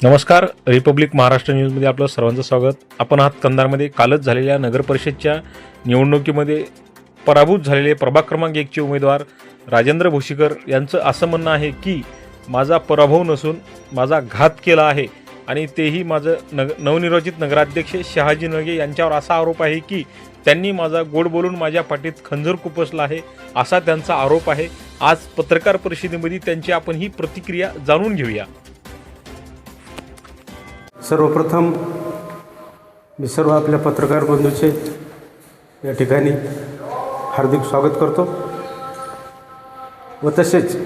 नमस्कार रिपब्लिक महाराष्ट्र न्यूजमध्ये आपलं सर्वांचं स्वागत. आपण आहात कंधारमध्ये कालच झालेल्या नगरपरिषदच्या निवडणुकीमध्ये पराभूत झालेले प्रभाग क्रमांक एकचे उमेदवार राजेंद्र भोशीकर यांचं असं म्हणणं आहे की माझा पराभव नसून माझा घात केला आहे आणि तेही माझं नग नवनिर्वाचित नगराध्यक्ष शहाजी नगे यांच्यावर असा आरोप आहे की त्यांनी माझा गोड बोलून माझ्या पाठीत खंजर कुपसला आहे असा त्यांचा आरोप आहे. आज पत्रकार परिषदेमध्ये त्यांची आपण ही प्रतिक्रिया जाणून घेऊया. सर्वप्रथम मी सर्व आपल्या पत्रकार बंधूचे या ठिकाणी हार्दिक स्वागत करतो. व तसेच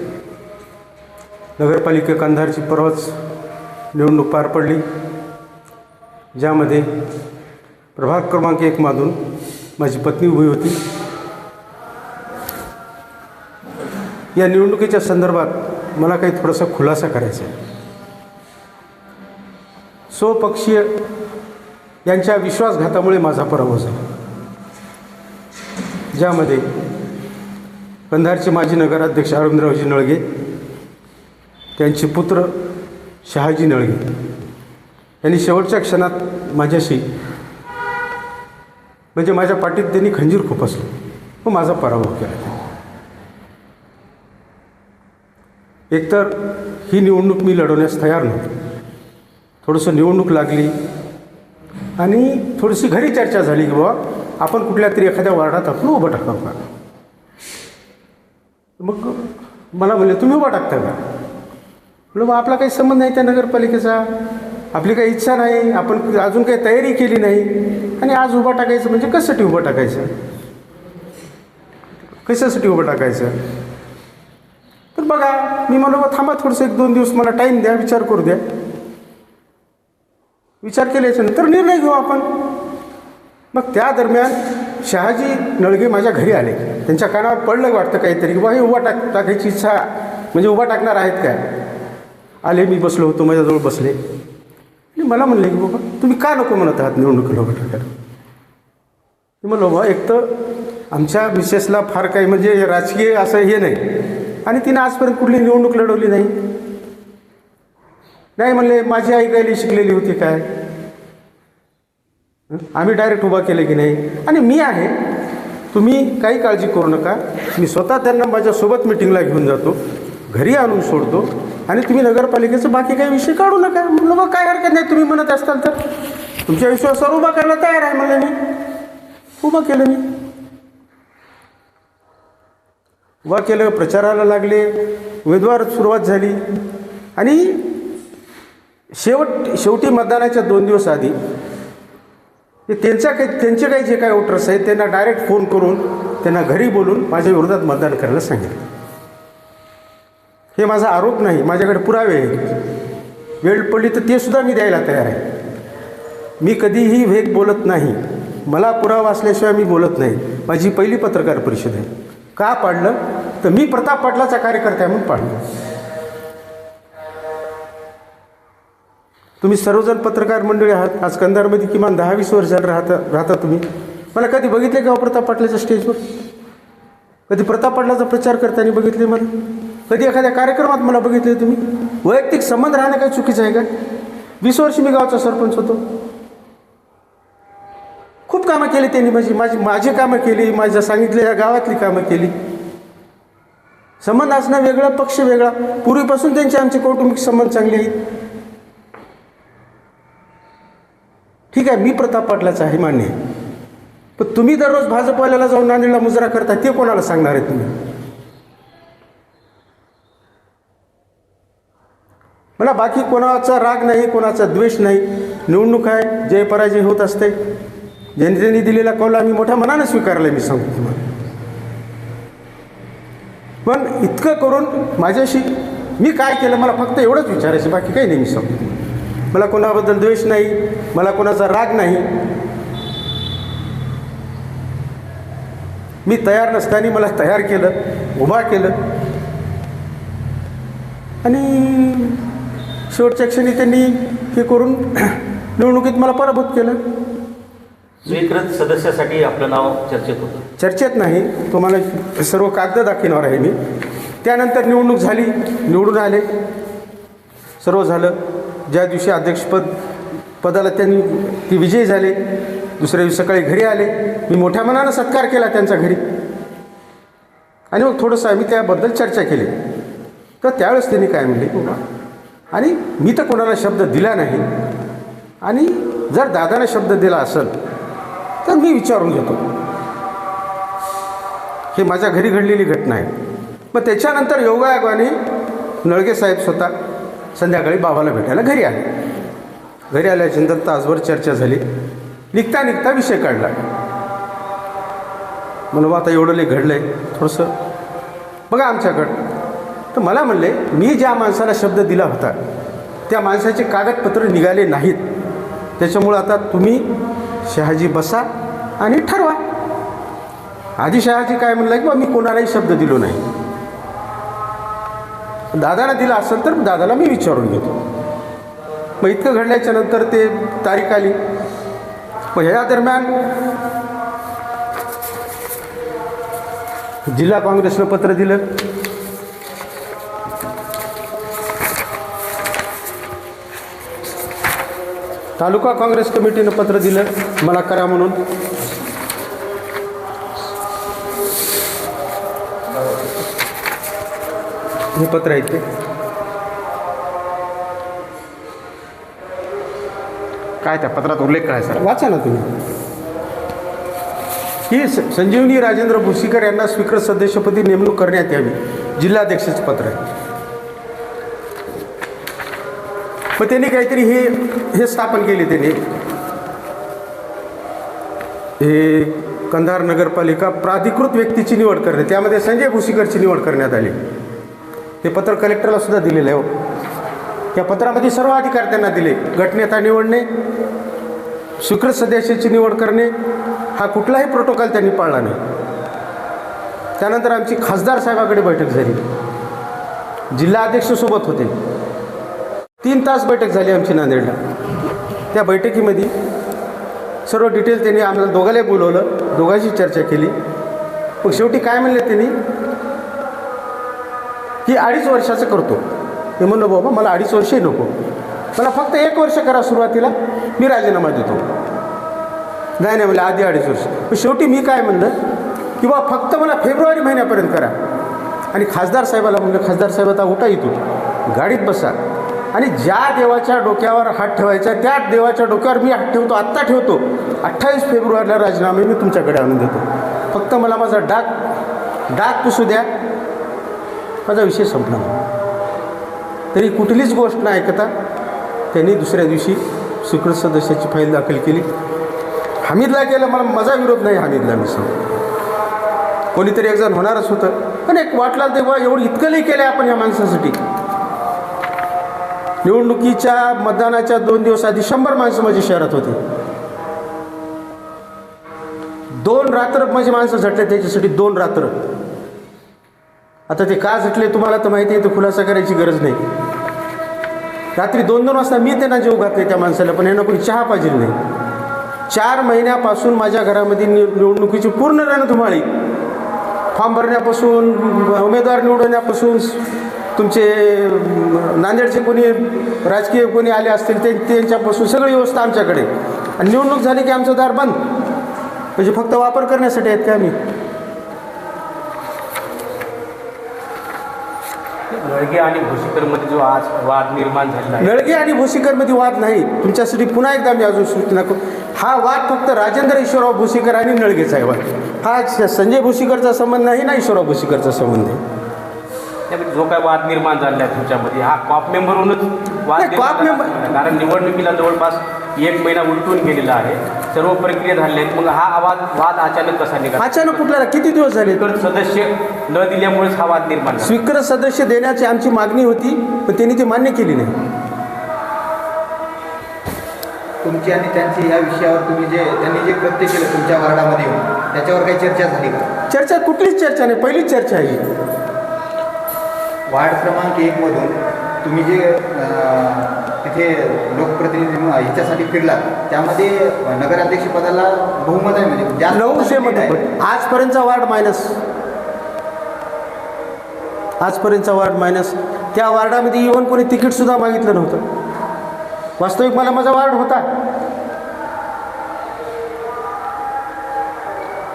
नगरपालिका कंधारची परवाच निवडणूक पार पडली ज्यामध्ये प्रभाग क्रमांक एकमधून माझी पत्नी उभी होती. या निवडणुकीच्या संदर्भात मला काही थोडासा खुलासा करायचा आहे. स्वपक्षीय यांच्या विश्वासघातामुळे माझा पराभव झाला. ज्यामध्ये कंधारचे माजी नगराध्यक्ष अरविंदरावजी नळगे त्यांचे पुत्र शहाजी नळगे यांनी शेवटच्या क्षणात माझ्याशी म्हणजे माझ्या पाठीत त्यांनी खंजीर खुपसलं व माझा पराभव केला. एकतर ही निवडणूक मी लढवण्यास तयार नव्हतो. थोडंसं निवडणूक लागली. आणि थोडीशी घरी चर्चा झाली की बाबा आपण कुठल्या तरी एखाद्या वार्डात आपण उभं टाकावं का? मग मला म्हणले तुम्ही उभा टाकता का? म्हणलं मग आपला काही संबंध नाही त्या नगरपालिकेचा. आपली काही इच्छा नाही. आपण अजून काही तयारी केली नाही. आणि आज उभा टाकायचं म्हणजे कशासाठी उभं टाकायचं? कशासाठी उभं टाकायचं? तर बघा मी म्हणलो थांबा थोडंसं एक दोन दिवस मला टाईम द्या विचार करू द्या. विचार केल्याच्यानंतर निर्णय घेऊ आपण. मग त्या दरम्यान शहाजी नळगे माझ्या घरी आले. त्यांच्या कानावर पडलं वाटतं काहीतरी बाबा बा हे उभा टाक टाकायची इच्छा म्हणजे उभा टाकणार आहेत काय? आले मी बसलो होतो माझ्याजवळ बसले. आणि मला म्हणले की बाबा तुम्ही का नको म्हणत आहात निवडणुकीला उभं टाकायला मी म्हणलो एक तर आमच्या मिसेसला फार काही म्हणजे राजकीय असं हे नाही. आणि तिने आजपर्यंत कुठली निवडणूक लढवली नाही. नाही म्हणले माझी आई गायली शिकलेली होती काय? आम्ही डायरेक्ट उभा केले की नाही? आणि मी आहे. तुम्ही काही काळजी करू नका. मी स्वतः त्यांना माझ्यासोबत मिटिंगला घेऊन जातो. घरी आणून सोडतो. आणि तुम्ही नगरपालिकेचं बाकी काही विषय काढू नका. म्हणलं मग काय हरकत नाही तुम्ही म्हणत असताल तर. तुमच्या विश्वासावर उभा करायला तयार आहे म्हणलं मी. उभं केलं मी. उभा केलं प्रचाराला लागले. उमेदवार सुरुवात झाली. आणि शेवट शेवटी मतदानाच्या दोन दिवस आधी त्यांचा त्यांच्या काही त्यांचे काही जे काही वोटर्स आहेत त्यांना डायरेक्ट फोन करून त्यांना घरी बोलून माझ्या विरोधात मतदान करायला सांगितलं. हे माझा आरोप नाही माझ्याकडे पुरावे आहेत. वेळ पडली तर ते सुद्धा मी द्यायला तयार आहे. मी कधीही वेग बोलत नाही. मला पुरावा असल्याशिवाय मी बोलत नाही. माझी पहिली पत्रकार परिषद आहे. का पाडलं? तर मी प्रताप पाटलाचा कार्यकर्ता म्हणून पाडलं. तुम्ही सर्वजण पत्रकार मंडळी आहात. आज कंधारमध्ये किमान दहा वीस वर्ष झालं राहता राहता तुम्ही. मला कधी बघितले का हो प्रताप पाटलाच्या स्टेजवर? कधी प्रताप पाटलाचा प्रचार करताना बघितले मला? कधी एखाद्या कार्यक्रमात मला बघितले तुम्ही? वैयक्तिक संबंध राहणं काही चुकीचं आहे का? वीस वर्ष मी गावचा सरपंच होतो. खूप कामं केली त्यांनी माझी माझी माझी कामं केली माझ्या सांगितलेल्या गावातली कामं केली. संबंध असणं वेगळं पक्ष वेगळा. पूर्वीपासून त्यांचे आमचे कौटुंबिक संबंध चांगले आहेत. ठीक आहे मी प्रताप पाटलाचा आहे. मान्य पण तुम्ही दररोज भाजपवाल्याला जाऊन नांदेडला मुजरा करता ते कोणाला सांगणार आहे तुम्ही? मला बाकी कोणाचा राग नाही कोणाचा द्वेष नाही. निवडणूक आहे जय पराजय होत असते. जनतेने दिलेला कौल आम्ही मोठ्या मनानं स्वीकारला मी सांगतो तुम्हाला. पण इतकं करून माझ्याशी मी काय केलं मला फक्त एवढंच विचारायचं बाकी काही नाही मी सांगतो मला कोणाबद्दल द्वेष नाही मला कोणाचा राग नाही. मी तयार नसताना मला तयार केलं उभा केलं. आणि शेवटच्या क्षणी त्यांनी हे करून निवडणुकीत मला पराभूत केलं. स्वीकृत सदस्यासाठी आपलं नाव चर्चेत होतं. चर्चेत नाही तुम्हाला सर्व कागद दाखवणार आहे मी. त्यानंतर निवडणूक झाली निवडून आले. सर्व झालं. ज्या दिवशी अध्यक्षपद पदाला त्यांनी ते विजयी झाले दुसऱ्या दिवशी सकाळी घरी आले. मी मोठ्या मनानं सत्कार केला त्यांच्या घरी. आणि मग थोडंसं आम्ही त्याबद्दल चर्चा केली. तर त्यावेळेस त्यांनी काय म्हणले? बाबा आणि मी तर कोणाला शब्द दिला नाही. आणि जर दादाने शब्द दिला असेल तर मी विचारून घेतो. हे माझ्या घरी घडलेली घटना आहे. मग त्याच्यानंतर योगायोगाने नळगे साहेब स्वतः संध्याकाळी बाबाला भेटायला घरी आले. घरी आल्याच्यानंतर तासभर चर्चा झाली. निघता निघता विषय काढला. म्हणून बा आता एवढं लय घडलं आहे थोडंसं बघा आमच्याकडं. तर मला म्हणले मी ज्या माणसाला शब्द दिला होता त्या माणसाचे कागदपत्र निघाले नाहीत. त्याच्यामुळं आता तुम्ही शहाजी बसा आणि ठरवा. आधी शहाजी काय म्हणलं की बा मी कोणालाही शब्द दिलो नाही. दादाला दिला असेल तर दादाला मी विचारून घेतो. मग इतकं घडल्याच्या नंतर ते तारीख आली. मग ह्या दरम्यान जिल्हा काँग्रेसनं पत्र दिलं. तालुका काँग्रेस कमिटीनं पत्र दिलं. मला करा म्हणून. हे पत्र आहे ते. काय त्या पत्रात उल्लेख काय सर? वाचा ना तुम्ही. ही संजीवनी राजेंद्र भुसीकर यांना स्वीकृत सदस्यपदी नेमणूक करण्यात यावी. जिल्हाध्यक्षाचं पत्र आहे. मग त्यांनी काहीतरी हे हे स्थापन केले त्यांनी. हे कंधार नगरपालिका प्राधिकृत व्यक्तीची निवड करणे त्यामध्ये संजय भुसीकरची निवड करण्यात आली. हे पत्र कलेक्टरला सुद्धा दिलेलं आहे हो. त्या पत्रामध्ये सर्व अधिकार त्यांना दिले. गटनेता निवडणे स्वीकृत सदस्याची निवड करणे हा कुठलाही प्रोटोकॉल त्यांनी पाळला नाही. त्यानंतर आमची खासदार साहेबाकडे बैठक झाली. जिल्हा अध्यक्ष सोबत होते. तीन तास बैठक झाली आमची नांदेडला. त्या बैठकीमध्ये सर्व डिटेल त्यांनी आम्हाला दोघाला बोलवलं दोघांशी चर्चा केली. मग शेवटी काय म्हणले त्यांनी? की अडीच वर्षाचं करतो. मी म्हणलो बाबा मला अडीच वर्षही नको. मला फक्त एक वर्ष करा सुरुवातीला मी राजीनामा देतो. नाही नाही म्हणलं आधी अडीच वर्ष. पण शेवटी मी काय म्हणलं की बा फक्त मला फेब्रुवारी महिन्यापर्यंत करा. आणि खासदार साहेबाला म्हणलं खासदार साहेब आता उठा इथून. गाडीत बसा. आणि ज्या देवाच्या डोक्यावर हात ठेवायचा त्या देवाच्या डोक्यावर मी हात ठेवतो आत्ता ठेवतो. अठ्ठावीस फेब्रुवारीला राजीनामे मी तुमच्याकडे आणून देतो. फक्त मला माझा डाक डाक पुसू द्या. माझा विषय संपला. तरी कुठलीच गोष्ट न ऐकता त्यांनी दुसऱ्या दिवशी स्वीकृत सदस्याची फाईल दाखल केली. हमीदला केलं मला माझा विरोध नाही हमीदला मी सांग कोणीतरी एक जण होणारच होतं. पण एक वाटला तेव्हा एवढं इतकं नाही केलं आपण या माणसासाठी. निवडणुकीच्या मतदानाच्या दोन दिवस आधी शंभर माणसं माझ्या शहरात होती. दोन रात्र माझी माणसं झटले त्याच्यासाठी दोन रात्र. आता ते का झटले तुम्हाला तर माहिती आहे तर खुलासा करायची गरज नाही. रात्री दोन दोन वाजता मी त्यांना जेव घातले त्या माणसाला पण यांना कोणी चहा पाहिजे नाही. चार महिन्यापासून माझ्या घरामध्ये नि निवडणुकीची पूर्ण रणधुमाळी. फॉर्म भरण्यापासून उमेदवार निवडण्यापासून तुमचे नांदेडचे कोणी राजकीय कोणी आले असतील ते त्यांच्यापासून सगळी व्यवस्था आमच्याकडे. आणि निवडणूक झाली की आमचं दार बंद. म्हणजे फक्त वापर करण्यासाठी आहेत का आम्ही? नळगे आणि भोशीकरमध्ये जो आज वाद निर्माण झालेला आहे. नळगे आणि भोसीकरमध्ये वाद नाही. तुमच्यासाठी पुन्हा एकदा मी अजून सूचना करू. हा वाद फक्त राजेंद्र ईश्वरराव भोसीकर आणि नळगेचा आहे वाद हा संजय भोसीकरचा संबंध नाही ना ईश्वरराव भोसीकरचा संबंध आहे? त्यामध्ये जो काय वाद निर्माण झाला आहे तुमच्यामध्ये हा कॉप मेंबरहूनच वाद नाही, निर्माण कॉप मेंबर-. कारण निवडणुकीला जवळपास एक महिना उलटून गेलेला आहे. सर्व प्रक्रिया आहेत. मग हा आवाज वाद अचानक कसा निघाला? अचानक कुठला किती दिवस झाले? तर सदस्य न दिल्यामुळेच हा वाद निर्माण झाला. स्वीकृत सदस्य देण्याची आमची मागणी होती पण त्यांनी ती मान्य केली नाही. तुमची आणि त्यांची या विषयावर तुम्ही जे त्यांनी जे कृत्य केलं तुमच्या वार्डामध्ये येऊन त्याच्यावर काही चर्चा झाली का? चर्चा कुठलीच चर्चा नाही पहिलीच चर्चा आहे ही. वार्ड क्रमांक एकमधून तुम्ही जे तिथे लोकप्रतिनिधी म्हणून ह्याच्यासाठी फिरलात त्यामध्ये नगराध्यक्ष पदाला बहुमत आहे म्हणजे नऊशे आहे. आजपर्यंतचा वार्ड मायनस. आजपर्यंतचा वार्ड मायनस. त्या वार्डामध्ये इव्हन कोणी तिकीटसुद्धा मागितलं नव्हतं. वास्तविक मला माझा वार्ड होता.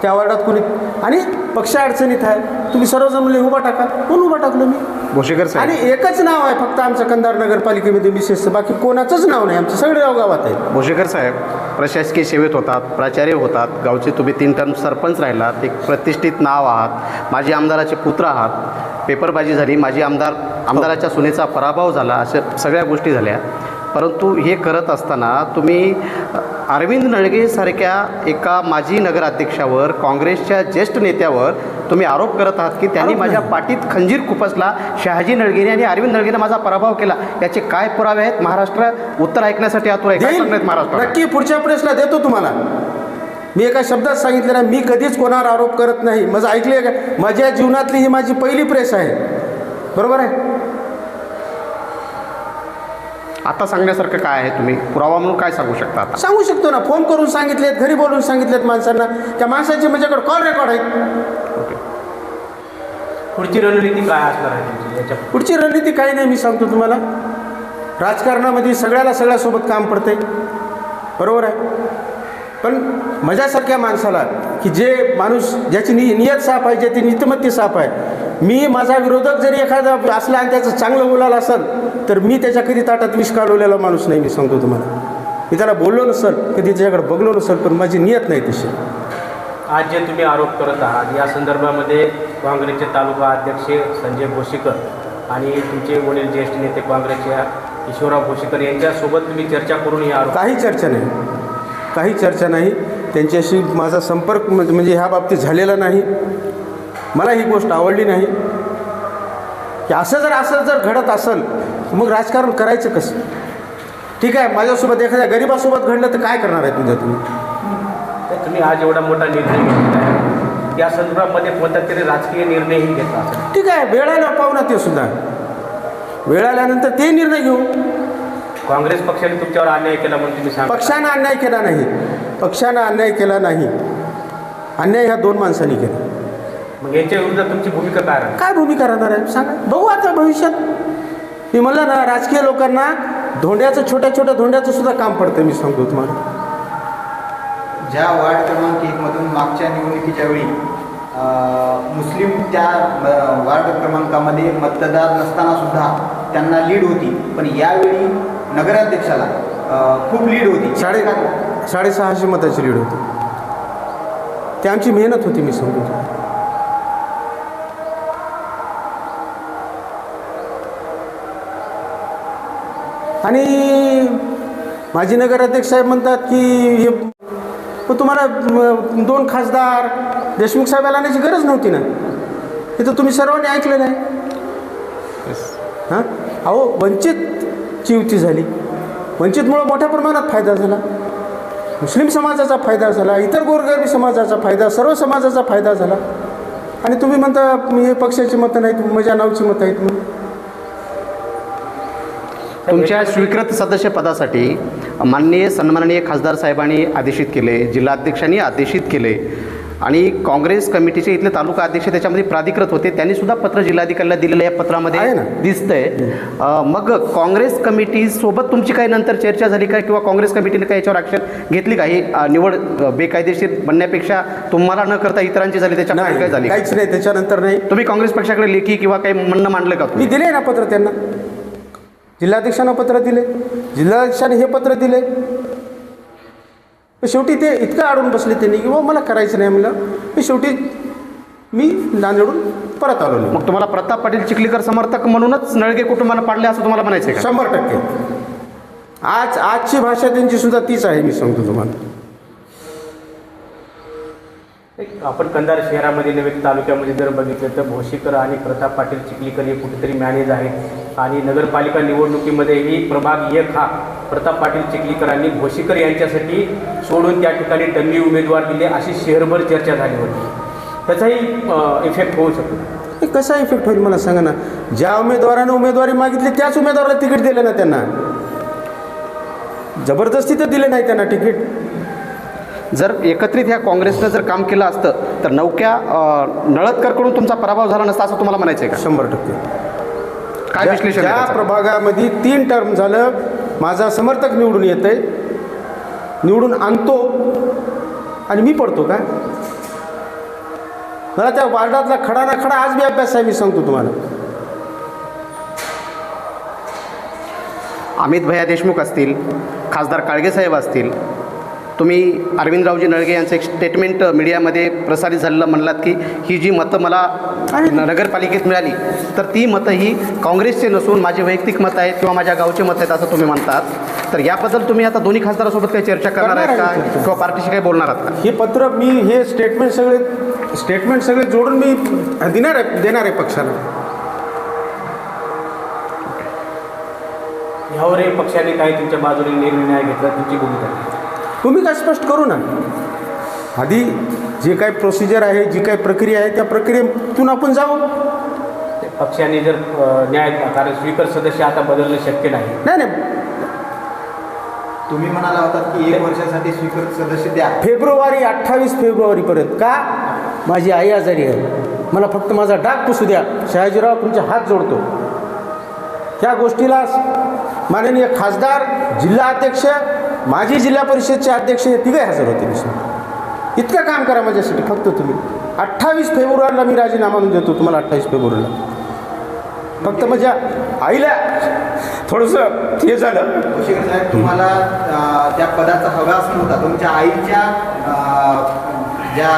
त्या वार्डात कोणी आणि पक्ष अडचणीत आहे. तुम्ही सर्वजण म्हणले उभा टाका. कोण उभा टाकलं मी? भोसेकर साहेब. आणि एकच नाव आहे फक्त आमचं कंधार नगरपालिकेमध्ये विशेष. बाकी कोणाचंच नाव नाही. आमचं सगळे गाव गावात आहे. भोसेकर साहेब प्रशासकीय सेवेत होतात प्राचार्य होतात. गावचे तुम्ही तीन टर्म सरपंच राहिलात एक प्रतिष्ठित नाव आहात. माजी आमदाराचे पुत्र आहात. पेपरबाजी झाली. माजी आमदार आमदाराच्या सुनेचा पराभव झाला. अशा सगळ्या गोष्टी झाल्या. परंतु हे करत असताना तुम्ही अरविंद नळगेसारख्या एका माजी नगराध्यक्षावर काँग्रेसच्या ज्येष्ठ नेत्यावर तुम्ही आरोप करत आहात की त्यांनी माझ्या. पाठीत खंजीर खुपसला शहाजी नळगेने आणि अरविंद नळगेने माझा पराभव केला. याचे काय पुरावे आहेत? महाराष्ट्र उत्तर ऐकण्यासाठी आतुर आहे. काय महाराष्ट्र? नक्की पुढच्या प्रेसला देतो तुम्हाला. मी एका शब्दात सांगितलं ना मी कधीच कोणावर आरोप करत नाही. माझं ऐकले का? माझ्या जीवनातली ही माझी पहिली प्रेस आहे. बरोबर आहे? आता सांगण्यासारखं काय आहे तुम्ही? पुरावा म्हणून काय सांगू शकता आता? सांगू शकतो ना. फोन करून सांगितलेत घरी बोलून सांगितलेत माणसांना. त्या माणसाचे माझ्याकडे कॉल रेकॉर्ड आहेत. पुढची रणनीती काय असणार आहे तुमची? याच्या पुढची रणनीती काही नाही मी सांगतो तुम्हाला. राजकारणामध्ये सगळ्याला सगळ्यासोबत काम पडतंय. बरोबर आहे? पण माझ्यासारख्या माणसाला की जे माणूस ज्याची नि नियत साफ आहे ज्याची नीतिमत्ती साफ आहे मी माझा विरोधक जरी एखादा असला आणि त्याचं चांगलं बोलायला असेल तर मी त्याच्या कधी ताटात विष कालवलेला माणूस नाही मी सांगतो तुम्हाला. मी त्याला बोललो नसेल कधी त्याच्याकडे बघलो नसेल पण माझी नियत नाही तशी. आज जे तुम्ही आरोप करत आहात या संदर्भामध्ये काँग्रेसचे तालुका अध्यक्ष संजय भोशीकर आणि तुमचे वडील ज्येष्ठ नेते काँग्रेसच्या ईश्वरराव भोशीकर यांच्यासोबत तुम्ही चर्चा करून आरोप काही चर्चा नाही. काही चर्चा नाही. त्यांच्याशी माझा संपर्क म्हणजे म्हणजे ह्या बाबतीत झालेला नाही. मला ही गोष्ट आवडली नाही. की असं जर असं जर घडत असेल मग राजकारण करायचं कसं? ठीक आहे माझ्यासोबत एखाद्या गरीबासोबत घडलं तर काय करणार आहे तुमच्या तुम्ही? तुम्ही आज एवढा मोठा निर्णय घेतला या संदर्भामध्ये कोणता तरी राजकीय निर्णयही घेतला ठीक आहे वेळ पाहू ना ते सुद्धा. वेळ आल्यानंतर ते निर्णय घेऊ. काँग्रेस पक्षाने तुमच्यावर अन्याय केला म्हणून तुम्ही सांगा. पक्षानं अन्याय केला नाही. पक्षानं अन्याय केला नाही. अन्याय ह्या दोन माणसांनी केला. मग यांच्या विरुद्ध तुमची भूमिका काय राहील? काय भूमिका राहणार आहे? सांगा. बघू आता भविष्यात. मी म्हणलं ना राजकीय लोकांना धोंड्याचं छोट्या छोट्या धोंड्याचं सुद्धा काम पडतं मी सांगतो तुम्हाला. ज्या वार्ड क्रमांक एकमधून मागच्या निवडणुकीच्या वेळी अं, मुस्लिम त्या अं, वार्ड क्रमांकामध्ये मतदार नसताना सुद्धा त्यांना लीड होती. पण यावेळी नगराध्यक्षाला अं, खूप लीड होती. साडे साडेसहाशे मताची लीड होती. ती आमची मेहनत होती मी सांगतो. तुम्हाला. आणि माजी नगराध्यक्ष साहेब म्हणतात की हे तुम्हाला दोन खासदार देशमुख साहेबाला आणायची गरज नव्हती ना? हे तर तुम्ही सर्वांनी ऐकलं नाही. हां? अहो वंचितची युती झाली. वंचितमुळं मोठ्या प्रमाणात फायदा झाला. मुस्लिम समाजाचा फायदा झाला. इतर गोरगरबी समाजाचा फायदा सर्व समाजाचा फायदा झाला. आणि तुम्ही म्हणता हे पक्षाची मतं नाहीत माझ्या नावची मतं आहेत म्हणून. तुमच्या स्वीकृत सदस्य पदासाठी माननीय सन्माननीय खासदार साहेबांनी आदेशित केले जिल्हाध्यक्षांनी आदेशित केले आणि काँग्रेस कमिटीचे इथले तालुका अध्यक्ष त्याच्यामध्ये प्राधिकृत होते त्यांनी सुद्धा पत्र जिल्हाधिकाऱ्याला दिलेलं या पत्रामध्ये आहे ना. दिसतंय. मग काँग्रेस कमिटी सोबत तुमची काही नंतर चर्चा झाली का किंवा काँग्रेस कमिटीने काही याच्यावर ॲक्शन घेतली का? ही निवड बेकायदेशीर बनण्यापेक्षा तुम्हाला न करता इतरांची झाली त्याच्यामध्ये काय झाली काहीच नाही त्याच्यानंतर नाही. तुम्ही काँग्रेस पक्षाकडे लेखी किंवा काही म्हणणं मांडलं का मी तुम्ही दिले ना पत्र त्यांना. जिल्हाध्यक्षांना पत्र दिले. जिल्हाध्यक्षांनी हे पत्र दिले. पण शेवटी ते इतकं अडून बसले त्यांनी की "बुवा, मला करायचं नाही. म्हणलं. मी शेवटी मी नांदेडून परत आलो. मग तुम्हाला प्रताप पाटील चिखलीकर समर्थक म्हणूनच नळगे कुटुंबानं पाडले असं तुम्हाला म्हणायचं आहे का? शंभर टक्के. आज आजची भाषा त्यांची सुद्धा तीच आहे मी सांगतो तुम्हाला. एक आपण कंधार शहरामध्ये नव्हे तालुक्यामध्ये जर बघितलं तर भोशीकर आणि प्रताप पाटील चिखलीकर हे कुठेतरी मॅनेज आहेत. आणि नगरपालिका निवडणुकीमध्येही प्रभाग एक हा प्रताप पाटील चिखलीकरांनी भोशीकर यांच्यासाठी सोडून त्या ठिकाणी डमी उमेदवार दिले अशी शहरभर चर्चा झाली होती. त्याचाही इफेक्ट होऊ शकतो. हे कसा इफेक्ट होईल मला सांगा ना? ज्या उमेदवारानं उमेदवारी मागितली त्याच उमेदवाराला तिकीट दिलं ना त्यांना? जबरदस्ती तर दिले नाही त्यांना तिकीट. जर एकत्रित ह्या काँग्रेसनं जर काम केलं असतं तर नौक्या नळदकरकडून तुमचा पराभव झाला नसता असं तुम्हाला म्हणायचं आहे का? शंभर टक्के. काय ज्या- विश्लेषण आहे ज्या त्याचं? प्रभागामध्ये तीन टर्म झालं माझा समर्थक निवडून येत आहे निवडून आणतो. आणि मी पडतो का? मला त्या वार्डातला खडा ना खडा आज बी अभ्यास आहे मी सांगतो तुम्हाला. अमित भैया देशमुख असतील खासदार काळगेसाहेब असतील तुम्ही अरविंदरावजी नळगे यांचं एक स्टेटमेंट मीडियामध्ये प्रसारित झालेलं म्हणलात की ही जी मतं मला नगरपालिकेत मिळाली तर ती मतं ही काँग्रेसचे नसून माझे वैयक्तिक मतं आहेत किंवा माझ्या गावचे मतं आहेत असं तुम्ही म्हणतात. तर याबद्दल तुम्ही आता दोन्ही खासदारासोबत काही चर्चा करणार आहेत का. किंवा पार्टीशी काही बोलणार आहात का? हे पत्र मी हे स्टेटमेंट सगळे स्टेटमेंट सगळे जोडून मी देणार आहे देणार आहे पक्षाला. यावरही पक्षाने काही तुमच्या बाजूने निर्णय घेतला तुमची भूमिका काय? तुम्ही काय स्पष्ट करू ना. आधी जे काय प्रोसिजर आहे जी काय प्रक्रिया आहे त्या प्रक्रियेतून आपण जाऊ ते पक्षाने जर न्याय कारण स्पीकर सदस्य आता बदलणं शक्य नाही. नाही नाही. तुम्ही म्हणाला होतात की एक वर्षासाठी स्वीकृत सदस्य द्या. फेब्रुवारी अठ्ठावीस फेब्रुवारीपर्यंत. का? माझी आई आजारी आहे. मला फक्त माझा डाग पुसू द्या. शहाजीराव तुमचे हात जोडतो. त्या गोष्टीला माननीय खासदार जिल्हा अध्यक्ष माजी जिल्हा परिषदचे अध्यक्ष हे तिघे हजर होते निश्चित इतकं काम करा माझ्यासाठी फक्त तुम्ही. अठ्ठावीस फेब्रुवारीला मी राजीनामा देतो तुम्हाला अठ्ठावीस फेब्रुवारीला. फक्त माझ्या आईला थोडंसं हे झालं. साहेब तुम्हाला त्या पदाचा हवास नव्हता. तुमच्या आईच्या ज्या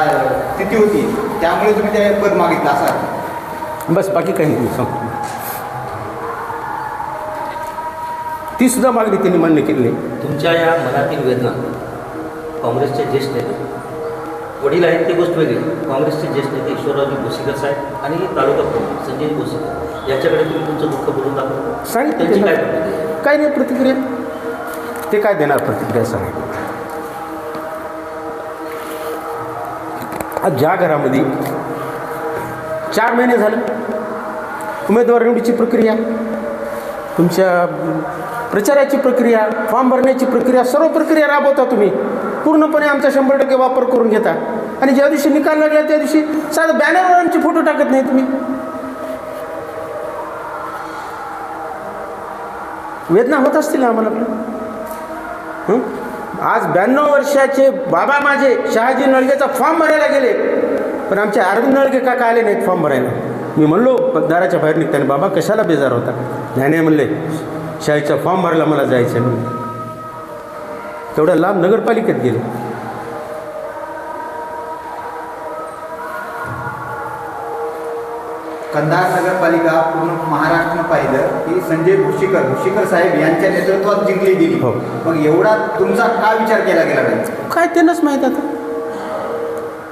स्थिती होती त्यामुळे तुम्ही ते पद मागितलं असा बस बाकी काही नाही. सांगतो ती सुद्धा मागणी त्यांनी मान्य केली तुमच्या या मनातील वेदना काँग्रेसचे ज्येष्ठ नेते वडील आहेत ते गोष्ट वेगळी. काँग्रेसचे ज्येष्ठ नेते ईश्वररावजी भोसीकर साहेब आणि तालुका प्रमुख संजय भोसीकर याच्याकडे तुम्ही तुमचं दुःख बोलून दाखवलं सांगितलं त्यांची काय? काय नाही प्रतिक्रिया. ते काय देणार प्रतिक्रिया सांग. आज ज्या घरामध्ये चार महिने झाले उमेदवार निवडीची प्रक्रिया तुमच्या प्रचाराची प्रक्रिया फॉर्म भरण्याची प्रक्रिया सर्व प्रक्रिया राबवता तुम्ही. पूर्णपणे आमचा शंभर टक्के वापर करून घेता. आणि ज्या दिवशी निकाल लागला त्या दिवशी साधं बॅनरवर आमचे फोटो टाकत नाही तुम्ही. वेदना होत असतील आम्हाला. आज ब्याण्णव वर्षाचे बाबा माझे शहाजी नळगेचा फॉर्म भरायला गेले. पण आमचे अरविंद नळगे काका आले नाहीत फॉर्म भरायला. मी म्हणलो दाराच्या बाहेर निघताना बाबा कशाला बेजार होता? ज्ञाने म्हणले शाळेचा फॉर्म भरायला मला जायचं आहे म्हणून. तेवढ्या लांब नगरपालिकेत गेले. कंधार नगरपालिका पूर्ण महाराष्ट्र पाहिलं की संजय भुशीकर भुशीकर साहेब यांच्या नेतृत्वात जिंकली गेली. हो. मग एवढा तुमचा का विचार केला गेला नाही? काय त्यांनाच माहीत आता.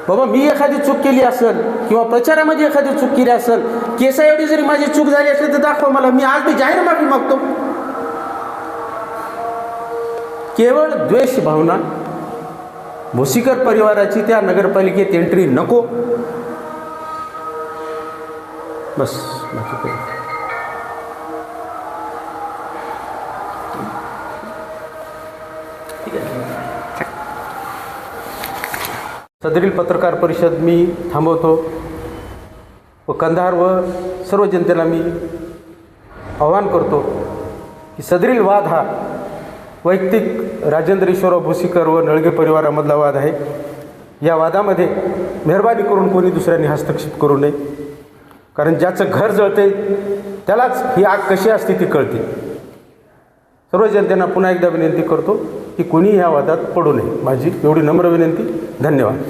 बाबा मी एखादी चूक केली असेल किंवा प्रचारामध्ये एखादी चूक केली असेल केसा एवढी जरी माझी चूक झाली असेल तर दाखवा मला. मी आज मी जाहीर माफी मागतो. केवळ द्वेष भावना. भोसीकर परिवाराची त्या नगरपालिकेत एंट्री नको. बस बाकी काही ठीक आहे सदरील पत्रकार परिषद मी थांबवतो. व कंधार व सर्व जनतेला मी आवाहन करतो की सदरील वाद हा वैयक्तिक राजेंद्र ईश्वरराव भोसीकर व नळगे परिवारामधला वाद आहे. या वादामध्ये मेहरबानी करून कोणी दुसऱ्यांनी हस्तक्षेप करू नये. कारण ज्याचं घर जळते त्यालाच ही आग कशी असते ती कळते. सर्व जनतेना पुन्हा एकदा विनंती करतो की कोणी ह्या वादात पडू नये. माझी एवढी नम्र विनंती. धन्यवाद.